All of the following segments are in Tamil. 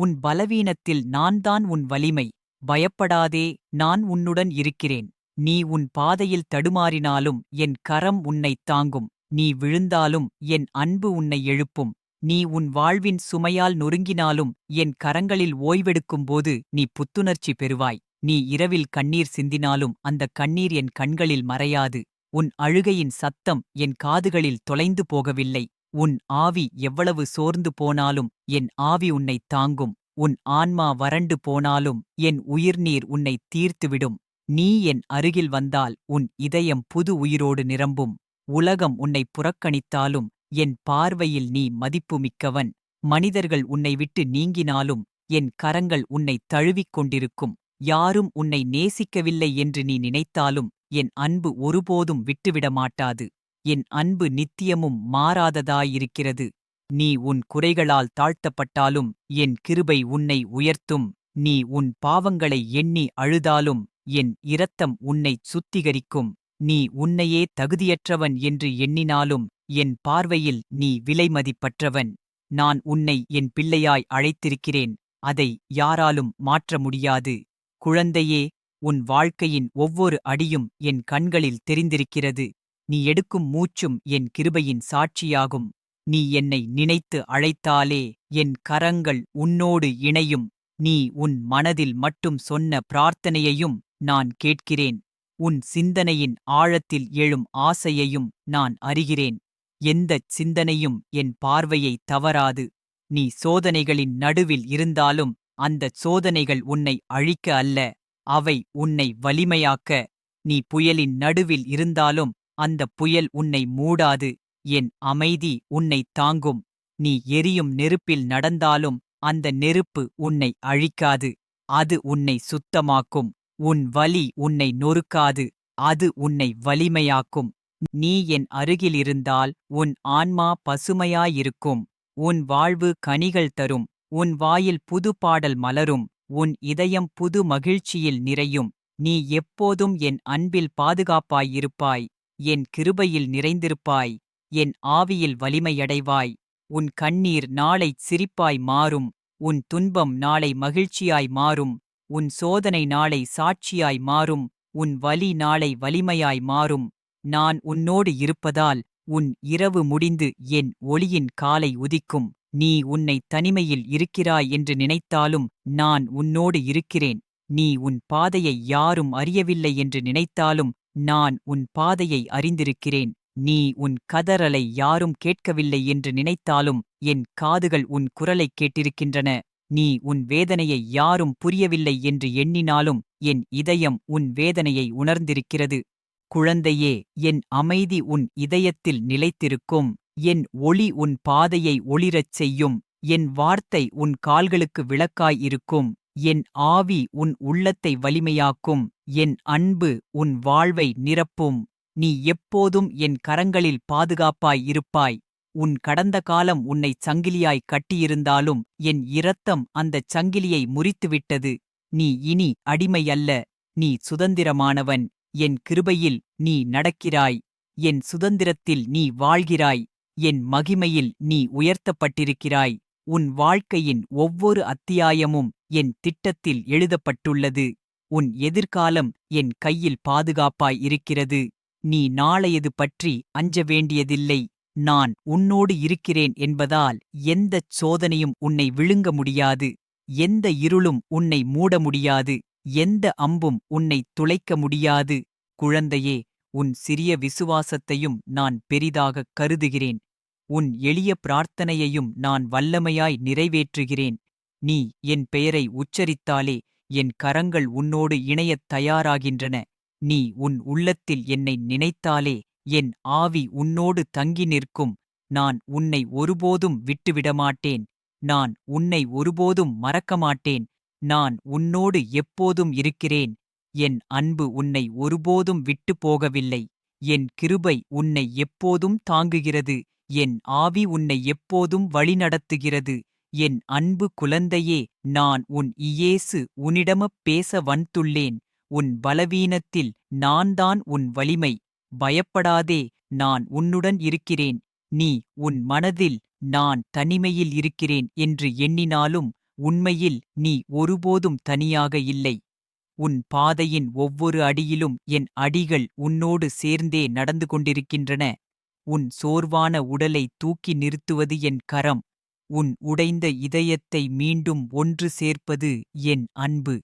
உன் பலவீனத்தில் நான்தான் உன் வலிமை. பயப்படாதே நான் உன்னுடன் இருக்கிறேன். நீ உன் பாதையில் தடுமாறினாலும் என் கரம் உன்னைத் தாங்கும். நீ விழுந்தாலும் என் அன்பு உன்னை எழுப்பும். நீ உன் வாழ்வின் சுமையால் நொறுங்கினாலும் என் கரங்களில் ஓய்வெடுக்கும்போது நீ புத்துணர்ச்சி பெறுவாய். நீ இரவில் கண்ணீர் சிந்தினாலும் அந்த கண்ணீர் என் கண்களில் மறையாது. உன் அழுகையின் சத்தம் என் காதுகளில் தொலைந்து போகவில்லை. உன் ஆவி எவ்வளவு சோர்ந்து போனாலும் என் ஆவி உன்னைத் தாங்கும். உன் ஆன்மா வறண்டு போனாலும் என் உயிர்நீர் உன்னை தீர்த்துவிடும். நீ என் அருகில் வந்தால் உன் இதயம் புது உயிரோடு நிரம்பும். உலகம் உன்னை புறக்கணித்தாலும் என் பார்வையில் நீ மதிப்புமிக்கவன். மனிதர்கள் உன்னை விட்டு நீங்கினாலும் என் கரங்கள் உன்னை தழுவிக் கொண்டிருக்கும். யாரும் உன்னை நேசிக்கவில்லை என்று நீ நினைத்தாலும் என் அன்பு ஒருபோதும் விட்டுவிட மாட்டாது என் அன்பு நித்தியமும் மாறாததாயிருக்கிறது. நீ உன் குறைகளால் தாழ்த்தப்பட்டாலும் என் கிருபை உன்னை உயர்த்தும். நீ உன் பாவங்களை எண்ணி அழுதாலும் என் இரத்தம் உன்னைச் சுத்திகரிக்கும். நீ உன்னையே தகுதியற்றவன் என்று எண்ணினாலும் என் பார்வையில் நீ விலைமதிப்பற்றவன். நான் உன்னை என் பிள்ளையாய் அழைத்திருக்கிறேன். அதை யாராலும் மாற்ற முடியாது. குழந்தையே உன் வாழ்க்கையின் ஒவ்வொரு அடியும் என் கண்களில் தெரிந்திருக்கிறது. நீ எடுக்கும் மூச்சும் என் கிருபையின் சாட்சியாகும். நீ என்னை நினைத்து அழைத்தாலே என் கரங்கள் உன்னோடு இணையும். நீ உன் மனதில் மட்டும் சொன்ன பிரார்த்தனையையும் நான் கேட்கிறேன். உன் சிந்தனையின் ஆழத்தில் எழும் ஆசையையும் நான் அறிகிறேன். எந்தச் சிந்தனையும் என் பார்வையை தவறாது. நீ சோதனைகளின் நடுவில் இருந்தாலும் அந்தச் சோதனைகள் உன்னை அழிக்க அல்ல. அவை உன்னை வலிமையாக்க. நீ புயலின் நடுவில் இருந்தாலும் அந்த புயல் உன்னை மூடாது. என் அமைதி உன்னை தாங்கும். நீ எரியும் நெருப்பில் நடந்தாலும் அந்த நெருப்பு உன்னை அழிக்காது. அது உன்னை சுத்தமாக்கும். உன் வலி உன்னை நொறுக்காது. அது உன்னை வலிமையாக்கும். நீ என் அருகிலிருந்தால் உன் ஆன்மா பசுமையாயிருக்கும். உன் வாழ்வு கனிகள் தரும். உன் வாயில் புது பாடல் மலரும். உன் இதயம் புது மகிழ்ச்சியில் நிறையும். நீ எப்போதும் என் அன்பில் பாதுகாப்பாயிருப்பாய். என் கிருபையில் நிறைந்திருப்பாய் என் ஆவியில் வலிமையடைவாய். உன் கண்ணீர் நாளைச் சிரிப்பாய் மாறும் உன் துன்பம் நாளை மகிழ்ச்சியாய் மாறும் உன் சோதனை நாளை சாட்சியாய் மாறும் உன் வலி நாளை வலிமையாய் மாறும். நான் உன்னோடு இருப்பதால் உன் இரவு முடிந்து என் ஒளியின் காலை உதிக்கும். நீ உன்னை தனிமையில் இருக்கிறாய் என்று நினைத்தாலும் நான் உன்னோடு இருக்கிறேன். நீ உன் பாதையை யாரும் அறியவில்லை என்று நினைத்தாலும் நான் உன் பாதையை அறிந்திருக்கிறேன். நீ உன் கதறலை யாரும் கேட்கவில்லை என்று நினைத்தாலும் என் காதுகள் உன் குரலைக் கேட்டிருக்கின்றன. நீ உன் வேதனையை யாரும் புரியவில்லை என்று எண்ணினாலும் என் இதயம் உன் வேதனையை உணர்ந்திருக்கிறது. குழந்தையே என் அமைதி உன் இதயத்தில் நிலைத்திருக்கும். என் ஒளி உன் பாதையை ஒளிரச் செய்யும். என் வார்த்தை உன் கால்களுக்கு விளக்காய் இருக்கும். என் ஆவி உன் உள்ளத்தை வலிமையாக்கும் என் அன்பு உன் வாழ்வை நிரப்பும். நீ எப்போதும் என் கரங்களில் பாதுகாப்பாய் இருப்பாய். உன் கடந்த காலம் உன்னை சங்கிலியாய் கட்டியிருந்தாலும் என் இரத்தம் அந்தச் சங்கிலியை முறித்துவிட்டது. நீ இனி அடிமை அல்ல நீ சுதந்திரமானவன். என் கிருபையில் நீ நடக்கிறாய். என் சுதந்திரத்தில் நீ வாழ்கிறாய். என் மகிமையில் நீ உயர்த்தப்பட்டிருக்கிறாய். உன் வாழ்க்கையின் ஒவ்வொரு அத்தியாயமும் என் திட்டத்தில் எழுதப்பட்டுள்ளது. உன் எதிர்காலம் என் கையில் பாதுகாப்பாய் இருக்கிறது. நீ நாளையது பற்றி அஞ்ச வேண்டியதில்லை. நான் உன்னோடு இருக்கிறேன் என்பதால் எந்தச் சோதனையும் உன்னை விழுங்க முடியாது. எந்த இருளும் உன்னை மூட முடியாது. எந்த அம்பும் உன்னை துளைக்க முடியாது. குழந்தையே உன் சிறிய விசுவாசத்தையும் நான் பெரிதாகக் கருதுகிறேன். உன் எளிய பிரார்த்தனையையும் நான் வல்லமையாய் நிறைவேற்றுகிறேன். நீ என் பெயரை உச்சரித்தாலே என் கரங்கள் உன்னோடு இணையத் தயாராகின்றன. நீ உன் உள்ளத்தில் என்னை நினைத்தாலே என் ஆவி உன்னோடு தங்கி நிற்கும். நான் உன்னை ஒருபோதும் விட்டுவிடமாட்டேன். நான் உன்னை ஒருபோதும் மறக்கமாட்டேன். நான் உன்னோடு எப்போதும் இருக்கிறேன். என் அன்பு உன்னை ஒருபோதும் விட்டு போகவில்லை. என் கிருபை உன்னை எப்போதும் தாங்குகிறது. என் ஆவி உன்னை எப்போதும் வழிநடத்துகிறது. என் அன்பு குழந்தையே நான் உன் இயேசு உன்னிடமப் பேச வந்துள்ளேன். உன் பலவீனத்தில் நான்தான் உன் வலிமை. பயப்படாதே நான் உன்னுடன் இருக்கிறேன். நீ உன் மனதில் நான் தனிமையில் இருக்கிறேன் என்று எண்ணினாலும் உண்மையில் நீ ஒருபோதும் தனியாக இல்லை. உன் பாதையின் ஒவ்வொரு அடியிலும் என் அடிகள் உன்னோடு சேர்ந்தே நடந்து கொண்டிருக்கின்றன. உன் சோர்வான உடலை தூக்கி நிறுத்துவது என் கரம். உன் உடைந்த இதயத்தை மீண்டும் ஒன்று சேர்ப்பது என் அன்பு.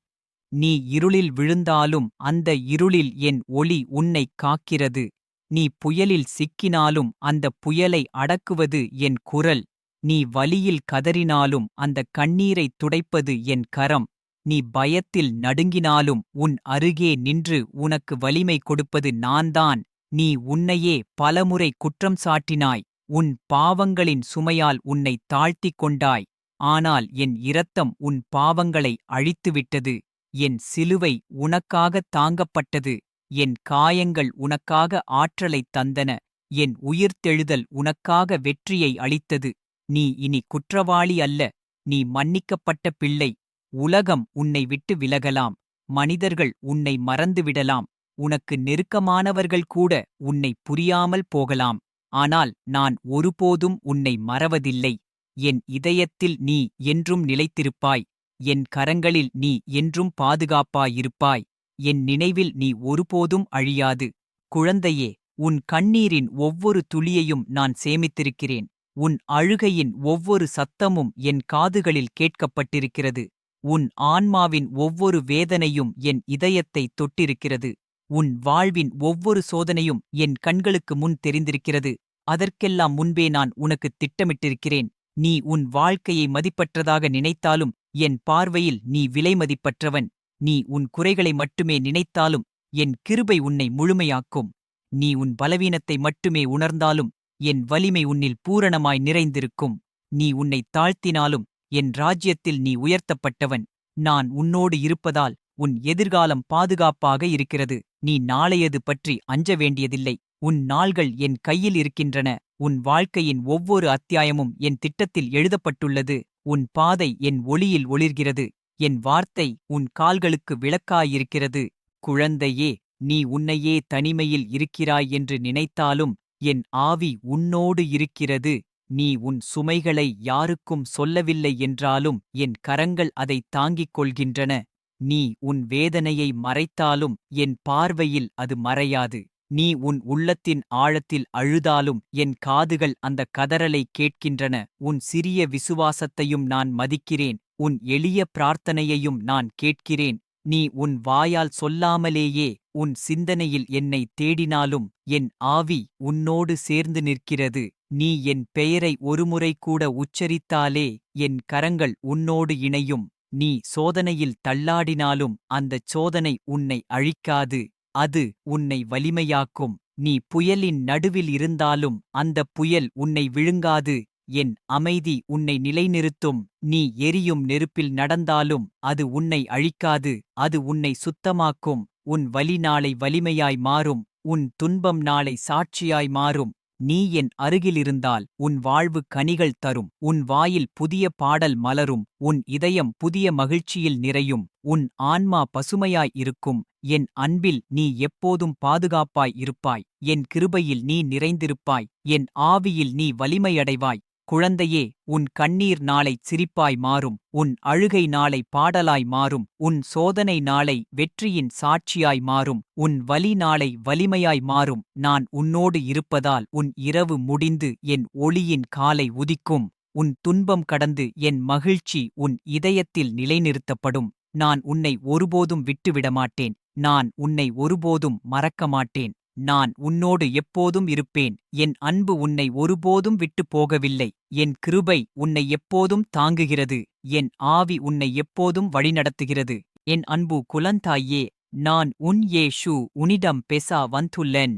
நீ இருளில் விழுந்தாலும் அந்த இருளில் என் ஒளி உன்னைக் காக்கிறது. நீ புயலில் சிக்கினாலும் அந்த புயலை அடக்குவது என் குரல். நீ வலியில் கதறினாலும் அந்த கண்ணீரைத் துடைப்பது என் கரம். நீ பயத்தில் நடுங்கினாலும் உன் அருகே நின்று உனக்கு வலிமை கொடுப்பது நான்தான். நீ உன்னையே பலமுறை குற்றம் சாட்டினாய். உன் பாவங்களின் சுமையால் உன்னை தாழ்த்திக் கொண்டாய். ஆனால் என் இரத்தம் உன் பாவங்களை அழித்துவிட்டது. என் சிலுவை உனக்காகத் தாங்கப்பட்டது. என் காயங்கள் உனக்காக ஆற்றலைத் தந்தன. என் உயிர்த்தெழுதல் உனக்காக வெற்றியை அளித்தது. நீ இனி குற்றவாளி அல்ல. நீ மன்னிக்கப்பட்ட பிள்ளை. உலகம் உன்னை விட்டு விலகலாம். மனிதர்கள் உன்னை மறந்துவிடலாம். உனக்கு நெருக்கமானவர்கள் கூட உன்னை புரியாமல் போகலாம். ஆனால் நான் ஒருபோதும் உன்னை மறவதில்லை. என் இதயத்தில் நீ என்றும் நிலைத்திருப்பாய். என் கரங்களில் நீ என்றும் பாதுகாப்பாயிருப்பாய். என் நினைவில் நீ ஒருபோதும் அழியாது. குழந்தையே உன் கண்ணீரின் ஒவ்வொரு துளியையும் நான் சேமித்திருக்கிறேன். உன் அழுகையின் ஒவ்வொரு சத்தமும் என் காதுகளில் கேட்கப்பட்டிருக்கிறது. உன் ஆன்மாவின் ஒவ்வொரு வேதனையும் என் இதயத்தைத் தொட்டிருக்கிறது. உன் வாழ்வின் ஒவ்வொரு சோதனையும் என் கண்களுக்கு முன் தெரிந்திருக்கிறது. அதற்கெல்லாம் முன்பே நான் உனக்குத் திட்டமிட்டிருக்கிறேன். நீ உன் வாழ்க்கையை மதிப்பற்றதாக நினைத்தாலும் என் பார்வையில் நீ விலைமதிப்பற்றவன் நீ உன் குறைகளை மட்டுமே நினைத்தாலும் என் கிருபை உன்னை முழுமையாக்கும். நீ உன் பலவீனத்தை மட்டுமே உணர்ந்தாலும் என் வலிமை உன்னில் பூரணமாய் நிறைந்திருக்கும். நீ உன்னை தாழ்த்தினாலும் என் ராஜ்யத்தில் நீ உயர்த்தப்பட்டவன். நான் உன்னோடு இருப்பதால் உன் எதிர்காலம் பாதுகாப்பாக இருக்கிறது. நீ நாளையது பற்றி அஞ்ச வேண்டியதில்லை. உன் நாள்கள் என் கையில் இருக்கின்றன. உன் வாழ்க்கையின் ஒவ்வொரு அத்தியாயமும் என் திட்டத்தில் எழுதப்பட்டுள்ளது. உன் பாதை என் ஒளியில் ஒளிர்கிறது. என் வார்த்தை உன் கால்களுக்கு விளக்காயிருக்கிறது. குழந்தையே நீ உன்னையே தனிமையில் இருக்கிறாய் என்று நினைத்தாலும் என் ஆவி உன்னோடு இருக்கிறது. நீ உன் சுமைகளை யாருக்கும் சொல்லவில்லை என்றாலும் என் கரங்கள் அதை தாங்கிக் கொள்கின்றன. நீ உன் வேதனையை மறைத்தாலும் என் பார்வையில் அது மறையாது. நீ உன் உள்ளத்தின் ஆழத்தில் அழுதாலும் என் காதுகள் அந்த கதறலை கேட்கின்றன. உன் சிறிய விசுவாசத்தையும் நான் மதிக்கிறேன். உன் எளிய பிரார்த்தனையையும் நான் கேட்கிறேன். நீ உன் வாயால் சொல்லாமலேயே உன் சிந்தனையில் என்னை தேடினாலும் என் ஆவி உன்னோடு சேர்ந்து நிற்கிறது. நீ என் பெயரை ஒருமுறை கூட உச்சரித்தாலே என் கரங்கள் உன்னோடு இணையும். நீ சோதனையில் தள்ளாடினாலும் அந்தச் சோதனை உன்னை அழிக்காது அது உன்னை வலிமையாக்கும். நீ புயலின் நடுவில் இருந்தாலும் அந்தப் புயல் உன்னை விழுங்காது என் அமைதி உன்னை நிலைநிறுத்தும். நீ எரியும் நெருப்பில் நடந்தாலும் அது உன்னை அழிக்காது அது உன்னை சுத்தமாக்கும். உன் வலி நாளை வலிமையாய் மாறும் உன் துன்பம் நாளை சாட்சியாய் மாறும். நீ என் அருகிலிருந்தால் உன் வாழ்வு கனிகள் தரும். உன் வாயில் புதிய பாடல் மலரும். உன் இதயம் புதிய மகிழ்ச்சியில் நிறையும். உன் ஆன்மா பசுமையாய் இருக்கும். என் அன்பில் நீ எப்போதும் பாதுகாப்பாய் இருப்பாய். என் கிருபையில் நீ நிறைந்திருப்பாய். என் ஆவியில் நீ வலிமையடைவாய். குழந்தையே உன் கண்ணீர் நாளை சிரிப்பாய் மாறும் உன் அழுகை நாளை பாடலாய் மாறும் உன் சோதனை நாளை வெற்றியின் சாட்சியாய் மாறும் உன் வலி நாளை வலிமையாய் மாறும் நான் உன்னோடு இருப்பதால் உன் இரவு முடிந்து என் ஒளியின் காலை உதிக்கும் உன் துன்பம் கடந்து என் மகிழ்ச்சி உன் இதயத்தில் நிலைநிறுத்தப்படும் நான் உன்னை ஒருபோதும் விட்டுவிடமாட்டேன் நான் உன்னை ஒருபோதும் மறக்க மாட்டேன் நான் உன்னோடு எப்போதும் இருப்பேன். என் அன்பு உன்னை ஒருபோதும் விட்டுப் போகவில்லை. என் கிருபை உன்னை எப்போதும் தாங்குகிறது. என் ஆவி உன்னை எப்போதும் வழிநடத்துகிறது. என் அன்பு குலந்தாயே நான் உன் ஏஷு உனிடம் பெசா வந்துள்ளேன்.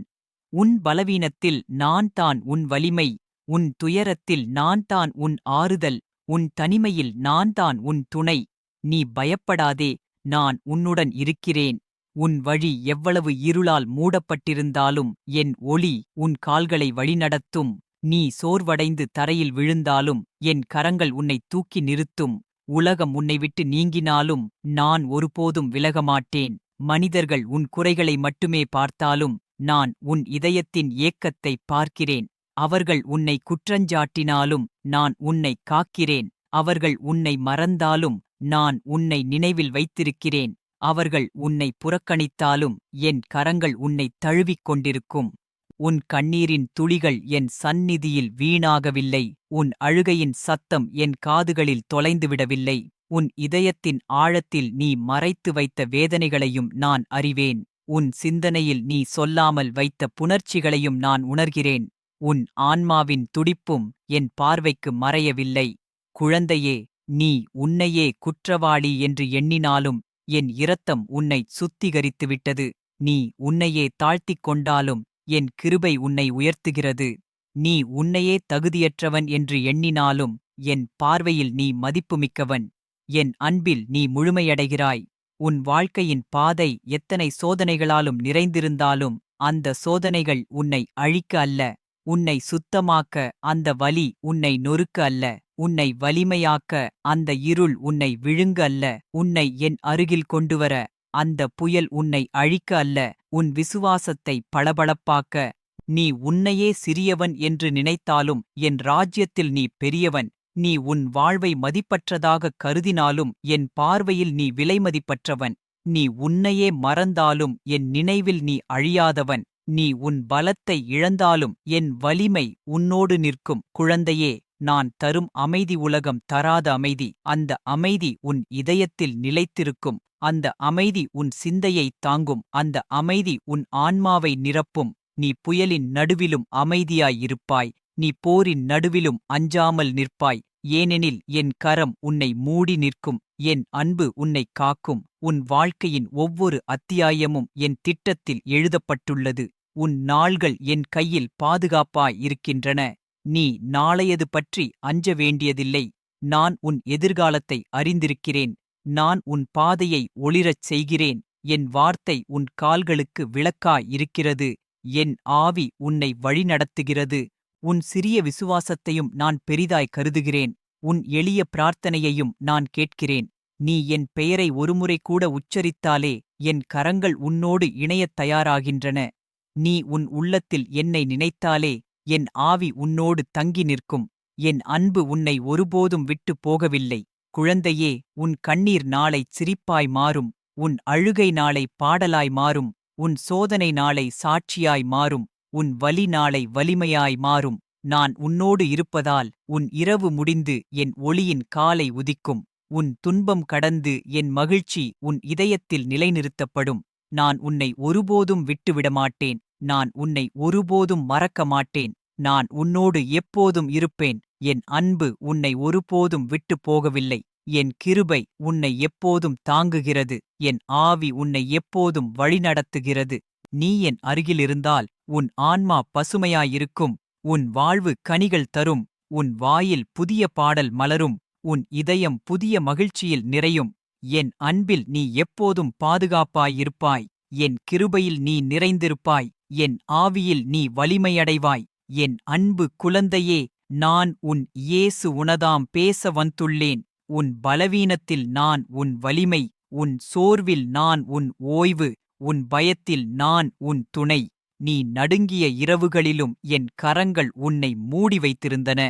உன் பலவீனத்தில் நான் தான் உன் வலிமை. உன் துயரத்தில் நான் தான் உன் ஆறுதல். உன் தனிமையில் நான் தான் உன் துணை. நீ பயப்படாதே நான் உன்னுடன் இருக்கிறேன். உன் வழி எவ்வளவு இருளால் மூடப்பட்டிருந்தாலும் என் ஒளி உன் கால்களை வழிநடத்தும். நீ சோர்வடைந்து தரையில் விழுந்தாலும் என் கரங்கள் உன்னை தூக்கி நிறுத்தும். உலகம் உன்னை விட்டு நீங்கினாலும் நான் ஒருபோதும் விலகமாட்டேன். மனிதர்கள் உன் குறைகளை மட்டுமே பார்த்தாலும் நான் உன் இதயத்தின் ஏக்கத்தை பார்க்கிறேன். அவர்கள் உன்னை குற்றஞ்சாட்டினாலும் நான் உன்னை காக்கிறேன். அவர்கள் உன்னை மறந்தாலும் நான் உன்னை நினைவில் வைத்திருக்கிறேன். அவர்கள் உன்னை புறக்கணித்தாலும் என் கரங்கள் உன்னைத் தழுவிக் கொண்டிருக்கும். உன் கண்ணீரின் துளிகள் என் சந்நிதியில் வீணாகவில்லை. உன் அழுகையின் சத்தம் என் காதுகளில் தொலைந்துவிடவில்லை. உன் இதயத்தின் ஆழத்தில் நீ மறைத்து வைத்த வேதனைகளையும் நான் அறிவேன். உன் சிந்தனையில் நீ சொல்லாமல் வைத்த புணர்ச்சிகளையும் நான் உணர்கிறேன். உன் ஆன்மாவின் துடிப்பும் என் பார்வைக்கு மறையவில்லை. குழந்தையே நீ உன்னையே குற்றவாளி என்று எண்ணினாலும் என் இரத்தம் உன்னை சுத்திகரித்துவிட்டது. நீ உன்னையே தாழ்த்திக் கொண்டாலும் என் கிருபை உன்னை உயர்த்துகிறது. நீ உன்னையே தகுதியற்றவன் என்று எண்ணினாலும் என் பார்வையில் நீ மதிப்புமிக்கவன். என் அன்பில் நீ முழுமையடைகிறாய். உன் வாழ்க்கையின் பாதை எத்தனை சோதனைகளாலும் நிறைந்திருந்தாலும் அந்த சோதனைகள் உன்னை அழிக்க அல்ல. உன்னை சுத்தமாக்க அந்த வலி உன்னை நொறுக்க அல்ல. உன்னை வலிமையாக்க அந்த இருள் உன்னை விழுங்க அல்ல உன்னை என் அருகில் கொண்டுவர அந்த புயல் உன்னை அழிக்க அல்ல உன் விசுவாசத்தை பளபளப்பாக்க. நீ உன்னையே சிறியவன் என்று நினைத்தாலும் என் ராஜ்யத்தில் நீ பெரியவன் நீ உன் வாழ்வை மதிப்பற்றதாகக் கருதினாலும் என் பார்வையில் நீ விலைமதிப்பற்றவன் நீ உன்னையே மறந்தாலும் என் நினைவில் நீ அழியாதவன். நீ உன் பலத்தை இழந்தாலும் என் வலிமை உன்னோடு நிற்கும் குழந்தையே. நான் தரும் அமைதி உலகம் தராத அமைதி. அந்த அமைதி உன் இதயத்தில் நிலைத்திருக்கும். அந்த அமைதி உன் சிந்தையைத் தாங்கும். அந்த அமைதி உன் ஆன்மாவை நிரப்பும். நீ புயலின் நடுவிலும் அமைதியாயிருப்பாய். நீ போரின் நடுவிலும் அஞ்சாமல் நிற்பாய். ஏனெனில் என் கரம் உன்னை மூடி நிற்கும். என் அன்பு உன்னைக் காக்கும். உன் வாழ்க்கையின் ஒவ்வொரு அத்தியாயமும் என் திட்டத்தில் எழுதப்பட்டுள்ளது. உன் நாள்கள் என் கையில் பாதுகாப்பாய் இருக்கின்றன நீ நாளையது பற்றி அஞ்ச வேண்டியதில்லை. நான் உன் எதிர்காலத்தை அறிந்திருக்கிறேன். நான் உன் பாதையை ஒளிரச் செய்கிறேன். என் வார்த்தை உன் கால்களுக்கு விளக்காய் இருக்கிறது என் ஆவி உன்னை வழிநடத்துகிறது. உன் சிறிய விசுவாசத்தையும் நான் பெரிதாய் கருதுகிறேன். உன் எளிய பிரார்த்தனையையும் நான் கேட்கிறேன். நீ என் பெயரை ஒருமுறை கூட உச்சரித்தாலே என் கரங்கள் உன்னோடு இணையத் தயாராகின்றன. நீ உன் உள்ளத்தில் என்னை நினைத்தாலே என் ஆவி உன்னோடு தங்கி நிற்கும். என் அன்பு உன்னை ஒருபோதும் விட்டு போகவில்லை. குழந்தையே உன் கண்ணீர் நாளை சிரிப்பாய் மாறும். உன் அழுகை நாளை பாடலாய் மாறும். உன் சோதனை நாளை சாட்சியாய் மாறும். உன் வலி நாளை வலிமையாய் மாறும். நான் உன்னோடு இருப்பதால் உன் இரவு முடிந்து என் ஒளியின் காலை உதிக்கும். உன் துன்பம் கடந்து என் மகிழ்ச்சி உன் இதயத்தில் நிலைநிறுத்தப்படும். நான் உன்னை ஒருபோதும் விட்டுவிடமாட்டேன். நான் உன்னை ஒருபோதும் மறக்க மாட்டேன். நான் உன்னோடு எப்போதும் இருப்பேன். என் அன்பு உன்னை ஒருபோதும் விட்டுப் போகவில்லை. என் கிருபை உன்னை எப்போதும் தாங்குகிறது. என் ஆவி உன்னை எப்போதும் வழிநடத்துகிறது. நீ என் அருகிலிருந்தால் உன் ஆன்மா பசுமையாயிருக்கும். உன் வாழ்வு கனிகள் தரும். உன் வாயில் புதிய பாடல் மலரும். உன் இதயம் புதிய மகிழ்ச்சியில் நிறையும். என் அன்பில் நீ எப்போதும் பாதுகாப்பாயிருப்பாய். என் கிருபையில் நீ நிறைந்திருப்பாய். என் ஆவியில் நீ வலிமையடைவாய். என் அன்பு குழந்தையே நான் உன் இயேசு உனதாம் பேச வந்துள்ளேன். உன் பலவீனத்தில் நான் உன் வலிமை உன் சோர்வில் நான் உன் ஓய்வு உன் பயத்தில் நான் உன் துணை. நீ நடுங்கிய இரவுகளிலும் என் கரங்கள் உன்னை மூடி வைத்திருந்தன.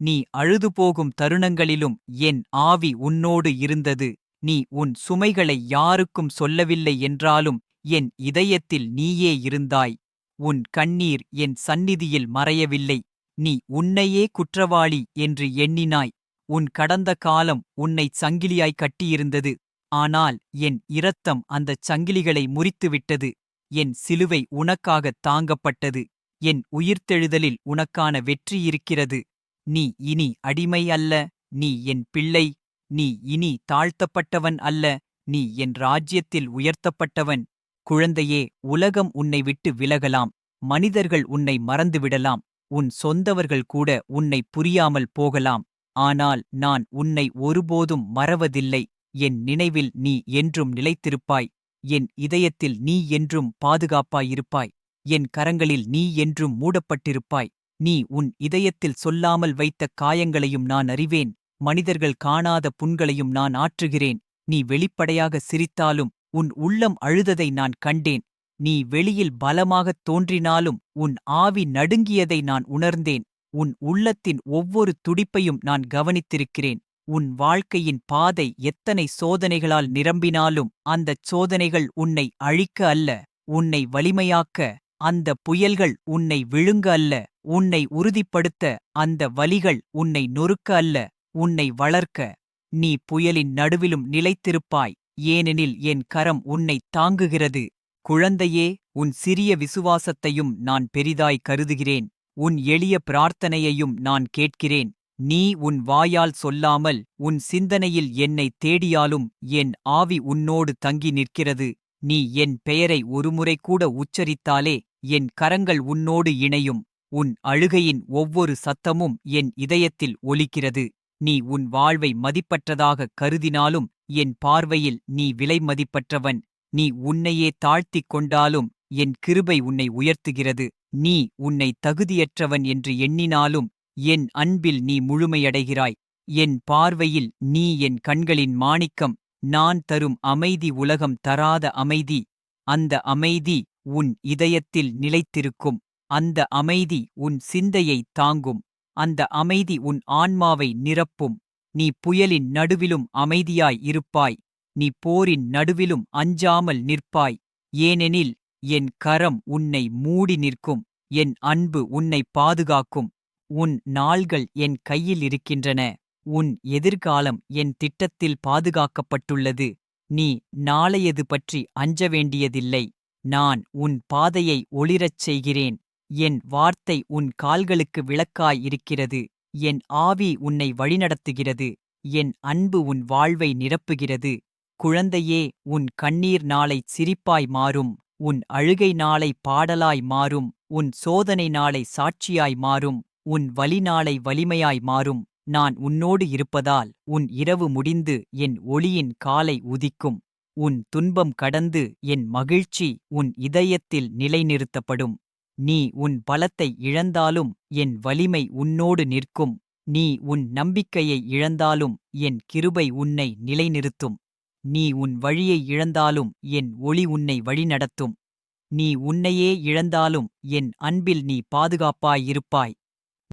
நீ அழுது போகும் தருணங்களிலும் என் ஆவி உன்னோடு இருந்தது. நீ உன் சுமைகளை யாருக்கும் சொல்லவில்லை என்றாலும் என் இதயத்தில் நீயே இருந்தாய். உன் கண்ணீர் என் சந்நிதியில் மறையவில்லை. நீ உன்னையே குற்றவாளி என்று எண்ணினாய். உன் கடந்த காலம் உன்னைச் சங்கிலியாய் கட்டியிருந்தது. ஆனால் என் இரத்தம் அந்தச் சங்கிலிகளை முறித்துவிட்டது. என் சிலுவை உனக்காகத் தாங்கப்பட்டது. என் உயிர்த்தெழுதலில் உனக்கான வெற்றி இருக்கிறது. நீ இனி அடிமை அல்ல. நீ என் பிள்ளை. நீ இனி தாழ்த்தப்பட்டவன் அல்ல. நீ என் ராஜ்யத்தில் உயர்த்தப்பட்டவன். குழந்தையே உலகம் உன்னை விட்டு விலகலாம். மனிதர்கள் உன்னை மறந்துவிடலாம். உன் சொந்தவர்கள் கூட உன்னை புரியாமல் போகலாம். ஆனால் நான் உன்னை ஒருபோதும் மறவதில்லை. என் நினைவில் நீ என்றும் நிலைத்திருப்பாய். என் இதயத்தில் நீ என்றும் பாதுகாப்பாயிருப்பாய். என் கரங்களில் நீ என்றும் மூடப்பட்டிருப்பாய். நீ உன் இதயத்தில் சொல்லாமல் வைத்த காயங்களையும் நான் அறிவேன். மனிதர்கள் காணாத புண்களையும் நான் ஆற்றுகிறேன். நீ வெளிப்படையாக சிரித்தாலும் உன் உள்ளம் அழுததை நான் கண்டேன். நீ வெளியில் பலமாகத் தோன்றினாலும் உன் ஆவி நடுங்கியதை நான் உணர்ந்தேன். உன் உள்ளத்தின் ஒவ்வொரு துடிப்பையும் நான் கவனித்திருக்கிறேன். உன் வாழ்க்கையின் பாதை எத்தனை சோதனைகளால் நிரம்பினாலும் அந்தச் சோதனைகள் உன்னை அழிக்க அல்ல உன்னை வலிமையாக்க அந்த புயல்கள் உன்னை விழுங்க அல்ல உன்னை உறுதிப்படுத்த அந்த வலிகள் உன்னை நொறுக்க அல்ல உன்னை வளர்க்க. நீ புயலின் நடுவிலும் நிலைத்திருப்பாய். ஏனெனில் என் கரம் உன்னை தாங்குகிறது. குழந்தையே உன் சிறிய விசுவாசத்தையும் நான் பெரிதாய் கருதுகிறேன். உன் எளிய பிரார்த்தனையையும் நான் கேட்கிறேன். நீ உன் வாயால் சொல்லாமல் உன் சிந்தனையில் என்னை தேடியாலும் என் ஆவி உன்னோடு தங்கி நிற்கிறது. நீ என் பெயரை ஒருமுறை கூட உச்சரித்தாலே என் கரங்கள் உன்னோடு இணையும். உன் அழுகையின் ஒவ்வொரு சத்தமும் என் இதயத்தில் ஒலிக்கிறது. நீ உன் வாழ்வை மதிப்பற்றதாகக் கருதினாலும் என் பார்வையில் நீ விலை மதிப்பற்றவன். நீ உன்னையே தாழ்த்திக் கொண்டாலும் என் கிருபை உன்னை உயர்த்துகிறது. நீ உன்னை தகுதியற்றவன் என்று எண்ணினாலும் என் அன்பில் நீ முழுமையடைகிறாய். என் பார்வையில் நீ என் கண்களின் மாணிக்கம். நான் தரும் அமைதி உலகம் தராத அமைதி. அந்த அமைதி உன் இதயத்தில் நிலைத்திருக்கும். அந்த அமைதி உன் சிந்தையை தாங்கும். அந்த அமைதி உன் ஆன்மாவை நிரப்பும். நீ புயலின் நடுவிலும் அமைதியாய் இருப்பாய். நீ போரின் நடுவிலும் அஞ்சாமல் நிற்பாய். ஏனெனில் என் கரம் உன்னை மூடி நிற்கும். என் அன்பு உன்னை பாதுகாக்கும். உன் நாள்கள் என் கையில் இருக்கின்றன. உன் எதிர்காலம் என் திட்டத்தில் பாதுகாக்கப்பட்டுள்ளது. நீ நாளையது பற்றி அஞ்ச வேண்டியதில்லை. நான் உன் பாதையை ஒளிரச் செய்கிறேன். என் வார்த்தை உன் கால்களுக்கு விளக்காய் இருக்கிறது. என் ஆவி உன்னை வழிநடத்துகிறது என் அன்பு உன் வாழ்வை நிரப்புகிறது. குழந்தையே உன் கண்ணீர் நாளை சிரிப்பாய் மாறும் உன் அழுகை நாளை பாடலாய் மாறும் உன் சோதனை நாளை சாட்சியாய் மாறும் உன் வலி நாளை வலிமையாய் மாறும். நான் உன்னோடு இருப்பதால் உன் இரவு முடிந்து என் ஒளியின் காலை உதிக்கும். உன் துன்பம் கடந்து என் மகிழ்ச்சி உன் இதயத்தில் நிலைநிறுத்தப்படும். நீ உன் பலத்தை இழந்தாலும் என் வலிமை உன்னோடு நிற்கும். நீ உன் நம்பிக்கையை இழந்தாலும் என் கிருபை உன்னை நிலைநிறுத்தும். நீ உன் வழியை இழந்தாலும் என் ஒளி உன்னை வழிநடத்தும். நீ உன்னையே இழந்தாலும் என் அன்பில் நீ பாதுகாப்பாயிருப்பாய்.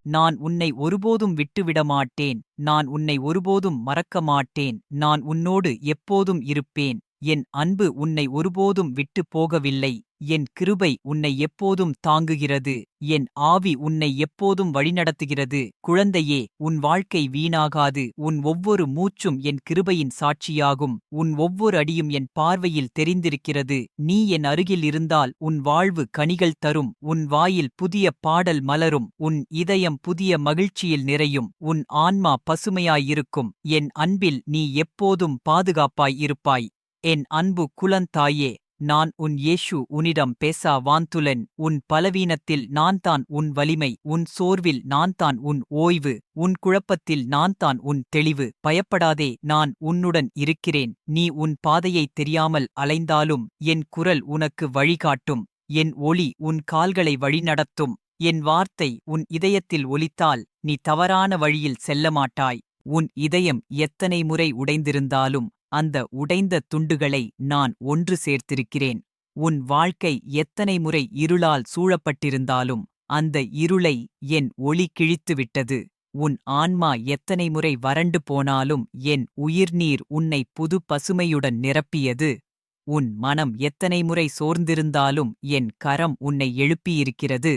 நான் உன்னை ஒருபோதும் விட்டுவிடமாட்டேன். நான் உன்னை ஒருபோதும் மறக்க மாட்டேன் நான் உன்னோடு எப்போதும் இருப்பேன். என் அன்பு உன்னை ஒருபோதும் விட்டுப் போகவில்லை. என் கிருபை உன்னை எப்போதும் தாங்குகிறது. என் ஆவி உன்னை எப்போதும் வழிநடத்துகிறது. குழந்தையே உன் வாழ்க்கை வீணாகாது. உன் ஒவ்வொரு மூச்சும் என் கிருபையின் சாட்சியாகும். உன் ஒவ்வொரு அடியும் என் பார்வையில் தெரிந்திருக்கிறது. நீ என் அருகில் இருந்தால் உன் வாழ்வு கனிகள் தரும். உன் வாயில் புதிய பாடல் மலரும். உன் இதயம் புதிய மகிழ்ச்சியில் நிறையும். உன் ஆன்மா பசுமையாயிருக்கும். என் அன்பில் நீ எப்போதும் பாதுகாப்பாய் இருப்பாய். என் அன்பு குலந்தாயே நான் உன் இயேசு உன்னிடம் பேசா வாந்துலன் உன் பலவீனத்தில் நான் தான் உன் வலிமை உன் சோர்வில் நான் தான் உன் ஓய்வு உன் குழப்பத்தில் நான் தான் உன் தெளிவு. பயப்படாதே நான் உன்னுடன் இருக்கிறேன். நீ உன் பாதையைத் தெரியாமல் அலைந்தாலும் என் குரல் உனக்கு வழிகாட்டும். என் ஒளி உன் கால்களை வழிநடத்தும். என் வார்த்தை உன் இதயத்தில் ஒலித்தால் நீ தவறான வழியில் செல்லமாட்டாய். உன் இதயம் எத்தனை முறை உடைந்திருந்தாலும் அந்த உடைந்த துண்டுகளை நான் ஒன்று சேர்த்திருக்கிறேன். உன் வாழ்க்கை எத்தனை முறை இருளால் சூழப்பட்டிருந்தாலும் அந்த இருளை என் ஒளி கிழித்துவிட்டது. உன் ஆன்மா எத்தனை முறை வறண்டு போனாலும் என் உயிர்நீர் உன்னை புது பசுமையுடன் நிரப்பியது. உன் மனம் எத்தனை முறை சோர்ந்திருந்தாலும் என் கரம் உன்னை எழுப்பியிருக்கிறது.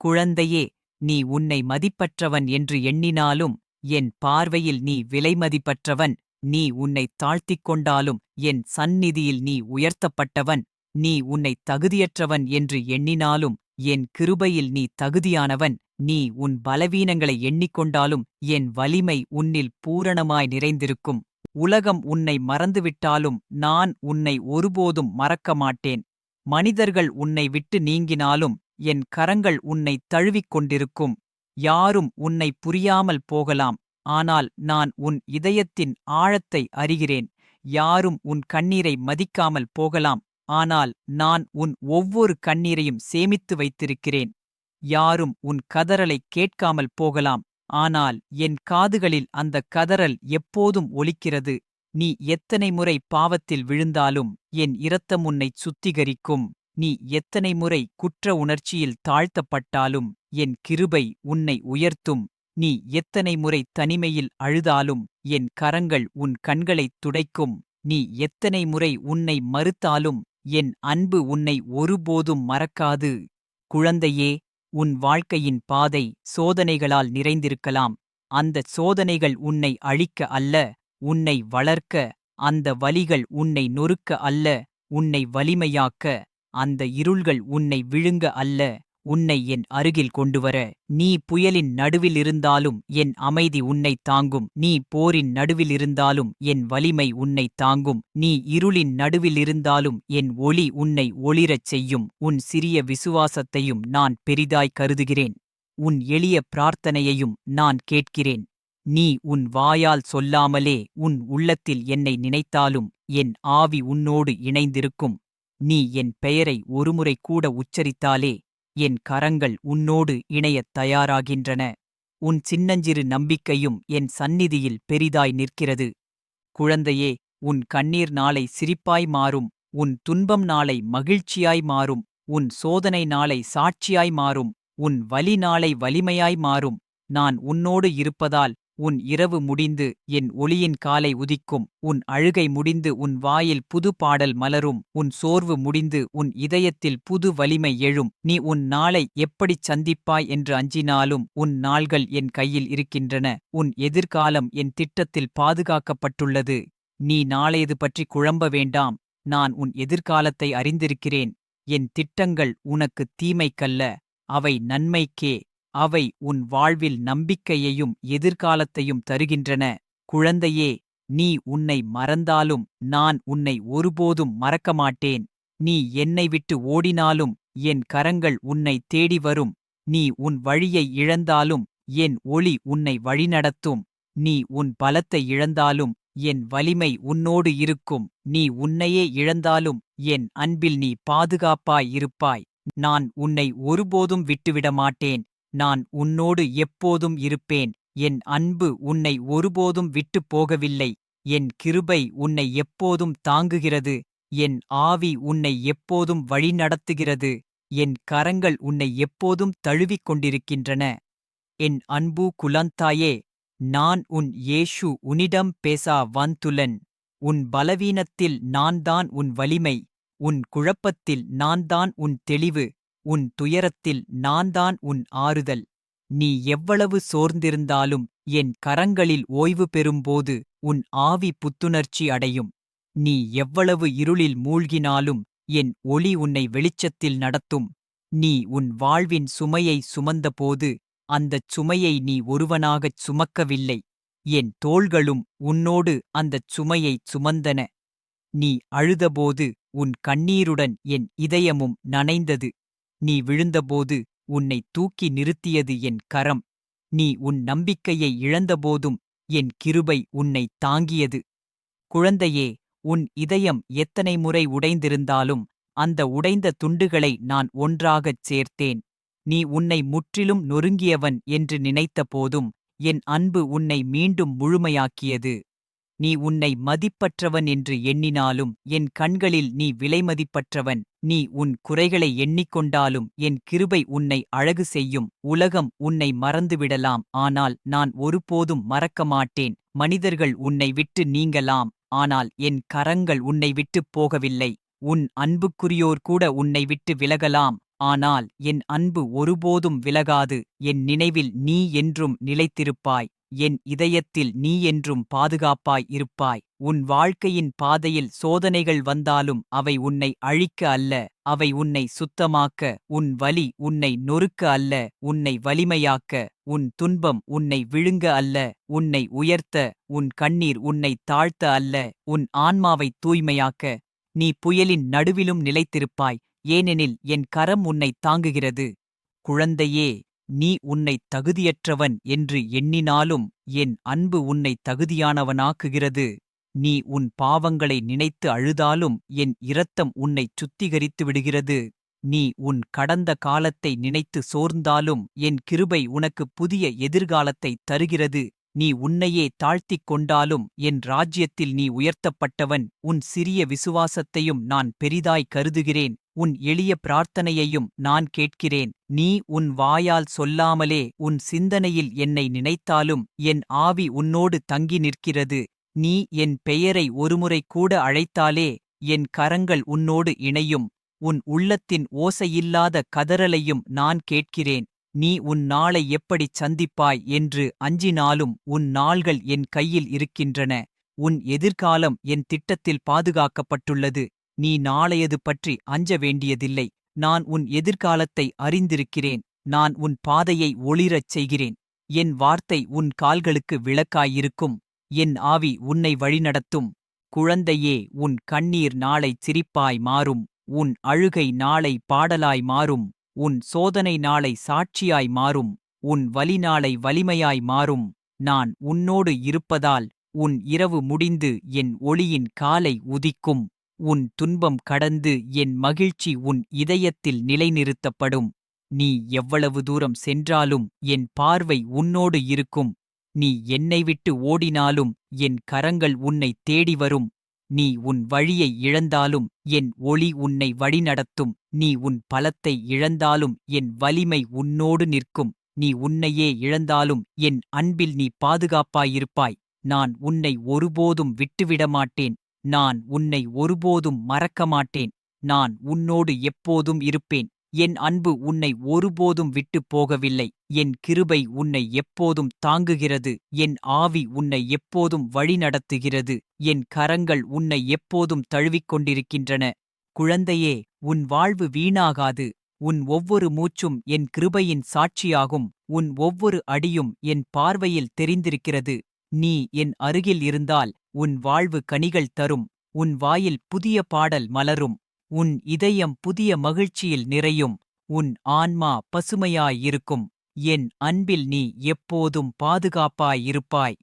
குழந்தையே நீ உன்னை மதிப்பற்றவன் என்று எண்ணினாலும் என் பார்வையில் நீ விலைமதிப்பற்றவன். நீ உன்னைத் தாழ்த்திக் கொண்டாலும் என் சந்நிதியில் நீ உயர்த்தப்பட்டவன். நீ உன்னைத் தகுதியற்றவன் என்று எண்ணினாலும் என் கிருபையில் நீ தகுதியானவன். நீ உன் பலவீனங்களை எண்ணிக்கொண்டாலும் என் வலிமை உன்னில் பூரணமாய் நிறைந்திருக்கும். உலகம் உன்னை மறந்துவிட்டாலும் நான் உன்னை ஒருபோதும் மறக்க மாட்டேன் மனிதர்கள் உன்னை விட்டு நீங்கினாலும் என் கரங்கள் உன்னை தழுவிக் கொண்டிருக்கும். யாரும் உன்னை புரியாமல் போகலாம். ஆனால் நான் உன் இதயத்தின் ஆழத்தை அறிகிறேன். யாரும் உன் கண்ணீரை மதிக்காமல் போகலாம். ஆனால் நான் உன் ஒவ்வொரு கண்ணீரையும் சேமித்து வைத்திருக்கிறேன். யாரும் உன் கதறலை கேட்காமல் போகலாம். ஆனால் என் காதுகளில் அந்த கதறல் எப்போதும் ஒலிக்கிறது. நீ எத்தனை முறை பாவத்தில் விழுந்தாலும் என் இரத்தம் உன்னைச் சுத்திகரிக்கும். நீ எத்தனை முறை குற்ற உணர்ச்சியில் தாழ்த்தப்பட்டாலும் என் கிருபை உன்னை உயர்த்தும். நீ எத்தனை முறை தனிமையில் அழுதாலும் என் கரங்கள் உன் கண்களைத் துடைக்கும். நீ எத்தனை முறை உன்னை மறுத்தாலும் என் அன்பு உன்னை ஒருபோதும் மறக்காது. குழந்தையே உன் வாழ்க்கையின் பாதை சோதனைகளால் நிறைந்திருக்கலாம். அந்த சோதனைகள் உன்னை அழிக்க அல்ல உன்னை வளர்க்க. அந்த வலிகள் உன்னை நொறுக்க அல்ல உன்னை வலிமையாக்க. அந்த இருள்கள் உன்னை விழுங்க அல்ல. உன்னை என் அருகில் கொண்டுவர நீ புயலின் நடுவில் இருந்தாலும் என் அமைதி உன்னைத் தாங்கும். நீ போரின் நடுவில் இருந்தாலும் என் வலிமை உன்னைத் தாங்கும். நீ இருளின் நடுவில் இருந்தாலும் என் ஒளி உன்னை ஒளிரச் செய்யும். உன் சிறிய விசுவாசத்தையும் நான் பெரிதாய் கருதுகிறேன். உன் எளிய பிரார்த்தனையையும் நான் கேட்கிறேன். நீ உன் வாயால் சொல்லாமலே உன் உள்ளத்தில் என்னை நினைத்தாலும் என் ஆவி உன்னோடு இணைந்திருக்கும். நீ என் பெயரை ஒருமுறை கூட உச்சரித்தாலே என் கரங்கள் உன்னோடு இணையத் தயாராகின்றன. உன் சின்னஞ்சிறு நம்பிக்கையும் என் சந்நிதியில் பெரிதாய் நிற்கிறது. குழந்தையே உன் கண்ணீர் நாளை சிரிப்பாய் மாறும். உன் துன்பம் நாளை மகிழ்ச்சியாய் மாறும். உன் சோதனை நாளை சாட்சியாய் மாறும். உன் வலி நாளை வலிமையாய் மாறும். நான் உன்னோடு இருப்பதால் உன் இரவு முடிந்து என் ஒளியின் காலை உதிக்கும். உன் அழுகை முடிந்து உன் வாயில் புது பாடல் மலரும். உன் சோர்வு முடிந்து உன் இதயத்தில் புது வலிமை எழும். நீ உன் நாளை எப்படிச் சந்திப்பாய் என்று அஞ்சினாலும் உன் நாள்கள் என் கையில் இருக்கின்றன. உன் எதிர்காலம் என் திட்டத்தில் பாதுகாக்கப்பட்டுள்ளது. நீ நாளையது பற்றி குழம்ப வேண்டாம். நான் உன் எதிர்காலத்தை அறிந்திருக்கிறேன். என் திட்டங்கள் உனக்கு தீமைக்கல்ல. அவை நன்மைக்கே. அவை உன் வாழ்வில் நம்பிக்கையையும் எதிர்காலத்தையும் தருகின்றன. குழந்தையே நீ உன்னை மறந்தாலும் நான் உன்னை ஒருபோதும் மறக்க மாட்டேன் நீ என்னை விட்டு ஓடினாலும் என் கரங்கள் உன்னை தேடி வரும். நீ உன் வழியை இழந்தாலும் என் ஒளி உன்னை வழிநடத்தும். நீ உன் பலத்தை இழந்தாலும் என் வலிமை உன்னோடு இருக்கும். நீ உன்னையே இழந்தாலும் என் அன்பில் நீ பாதுகாப்பாய் இருப்பாய். நான் உன்னை ஒருபோதும் விட்டுவிட மாட்டேன் நான் உன்னோடு எப்போதும் இருப்பேன். என் அன்பு உன்னை ஒருபோதும் விட்டுப் போகவில்லை. என் கிருபை உன்னை எப்போதும் தாங்குகிறது. என் ஆவி உன்னை எப்போதும் வழிநடத்துகிறது. என் கரங்கள் உன்னை எப்போதும் தழுவிக் கொண்டிருக்கின்றன. என் அன்பு குலந்தாயே நான் உன் ஏஷு உன்னிடம் பேசா வந்துலன் உன் பலவீனத்தில் நான்தான் உன் வலிமை. உன் குழப்பத்தில் நான்தான் உன் தெளிவு. உன் துயரத்தில் நான்தான் உன் ஆறுதல். நீ எவ்வளவு சோர்ந்திருந்தாலும் என் கரங்களில் ஓய்வு பெறும்போது உன் ஆவி புத்துணர்ச்சி அடையும். நீ எவ்வளவு இருளில் மூழ்கினாலும் என் ஒளி உன்னை வெளிச்சத்தில் நடத்தும். நீ உன் வாழ்வின் சுமையை சுமந்தபோது அந்தச் சுமையை நீ ஒருவனாகச் சுமக்கவில்லை. என் தோள்களும் உன்னோடு அந்தச் சுமையைச் சுமந்தன. நீ அழுதபோது உன் கண்ணீருடன் என் இதயமும் நனைந்தது. நீ விழுந்தபோது உன்னை தூக்கி நிறுத்தியது என் கரம். நீ உன் நம்பிக்கையை இழந்தபோதும் என் கிருபை உன்னை தாங்கியது. குழந்தையே உன் இதயம் எத்தனை முறை உடைந்திருந்தாலும் அந்த உடைந்த துண்டுகளை நான் ஒன்றாகச் சேர்த்தேன். நீ உன்னை முற்றிலும் நொறுங்கியவன் என்று நினைத்த போதும் என் அன்பு உன்னை மீண்டும் முழுமையாக்கியது. நீ உன்னை மதிப்பற்றவன் என்று எண்ணினாலும் என் கண்களில் நீ விலைமதிப்பற்றவன் நீ உன் குறைகளை எண்ணிக்கொண்டாலும் என் கிருபை உன்னை அழகு செய்யும். உலகம் உன்னை மறந்துவிடலாம். ஆனால் நான் ஒருபோதும் மறக்க மாட்டேன் மனிதர்கள் உன்னை விட்டு நீங்கலாம். ஆனால் என் கரங்கள் உன்னை விட்டுப் போகவில்லை. உன் அன்புக்குரியோர் கூட உன்னை விட்டு விலகலாம். ஆனால் என் அன்பு ஒருபோதும் விலகாது. என் நினைவில் நீ என்றும் நிலைத்திருப்பாய். என் இதயத்தில் நீ என்றும் பாதுகாப்பாய் இருப்பாய். உன் வாழ்க்கையின் பாதையில் சோதனைகள் வந்தாலும் அவை உன்னை அழிக்க அல்ல. அவை உன்னை சுத்தமாக்க உன் வலி உன்னை நொறுக்க அல்ல. உன்னை வலிமையாக்க உன் துன்பம் உன்னை விழுங்க அல்ல. உன்னை உயர்த்த உன் கண்ணீர் உன்னை தாழ்த்த அல்ல. உன் ஆன்மாவை தூய்மையாக்க நீ புயலின் நடுவிலும் நிலைத்திருப்பாய். ஏனெனில் என் கரம் உன்னை தாங்குகிறது. குழந்தையே நீ உன்னைத் தகுதியற்றவன் என்று எண்ணினாலும் என் அன்பு உன்னை தகுதியானவனாக்குகிறது. நீ உன் பாவங்களை நினைத்து அழுதாலும் என் இரத்தம் உன்னைச் சுத்திகரித்து விடுகிறது. நீ உன் கடந்த காலத்தை நினைத்து சோர்ந்தாலும் என் கிருபை உனக்கு புதிய எதிர்காலத்தை தருகிறது. நீ உன்னையே தாழ்த்திக் கொண்டாலும் என் ராஜ்யத்தில் நீ உயர்த்தப்பட்டவன். உன் சிறிய விசுவாசத்தையும் நான் பெரிதாய் கருதுகிறேன். உன் எளிய பிரார்த்தனையையும் நான் கேட்கிறேன். நீ உன் வாயால் சொல்லாமலே உன் சிந்தனையில் என்னை நினைத்தாலும் என் ஆவி உன்னோடு தங்கி நிற்கிறது. நீ என் பெயரை ஒருமுறை கூட அழைத்தாலே என் கரங்கள் உன்னோடு இணையும். உன் உள்ளத்தின் ஓசையில்லாத கதறலையும் நான் கேட்கிறேன். நீ உன் நாளை எப்படிச் சந்திப்பாய் என்று அஞ்சினாலும் உன் நாள்கள் என் கையில் இருக்கின்றன. உன் எதிர்காலம் என் திட்டத்தில் பாதுகாக்கப்பட்டுள்ளது. நீ நாளையது பற்றி அஞ்ச வேண்டியதில்லை. நான் உன் எதிர்காலத்தை அறிந்திருக்கிறேன். நான் உன் பாதையை ஒளிரச் செய்கிறேன். என் வார்த்தை உன் கால்களுக்கு விளக்காயிருக்கும். என் ஆவி உன்னை வழிநடத்தும். குழந்தையே உன் கண்ணீர் நாளைச் சிரிப்பாய் மாறும். உன் அழுகை நாளை பாடலாய் மாறும். உன் சோதனை நாளை சாட்சியாய் மாறும் உன் வலி நாளை வலிமையாய் மாறும். நான் உன்னோடு இருப்பதால் உன் இரவு முடிந்து என் ஒளியின் காலை உதிக்கும். உன் துன்பம் கடந்து என் மகிழ்ச்சி உன் இதயத்தில் நிலைநிறுத்தப்படும். நீ எவ்வளவு தூரம் சென்றாலும் என் பார்வை உன்னோடு இருக்கும். நீ என்னை விட்டு ஓடினாலும் என் கரங்கள் உன்னை தேடி வரும். நீ உன் வழியை இழந்தாலும் என் ஒளி உன்னை வழிநடத்தும். நீ உன் பலத்தை இழந்தாலும் என் வலிமை உன்னோடு நிற்கும். நீ உன்னையே இழந்தாலும் என் அன்பில் நீ பாதுகாப்பாயிருப்பாய். நான் உன்னை ஒருபோதும் விட்டுவிடமாட்டேன். நான் உன்னை ஒருபோதும் மறக்க மாட்டேன் நான் உன்னோடு எப்போதும் இருப்பேன். என் அன்பு உன்னை ஒருபோதும் விட்டுப் போகவில்லை. என் கிருபை உன்னை எப்போதும் தாங்குகிறது. என் ஆவி உன்னை எப்போதும் வழிநடத்துகிறது. என் கரங்கள் உன்னை எப்போதும் தழுவிக் கொண்டிருக்கின்றன. குழந்தையே உன் வாழ்வு வீணாகாது. உன் ஒவ்வொரு மூச்சும் என் கிருபையின் சாட்சியாகும். உன் ஒவ்வொரு அடியும் என் பார்வையில் தெரிந்திருக்கிறது. நீ என் அருகில் இருந்தால் உன் வாழ்வு கனிகள் தரும். உன் வாயில் புதிய பாடல் மலரும். உன் இதயம் புதிய மகிழ்ச்சியில் நிறையும். உன் ஆன்மா பசுமையாயிருக்கும் என் அன்பில் நீ எப்போதும் பாதுகாப்பாயிருப்பாய்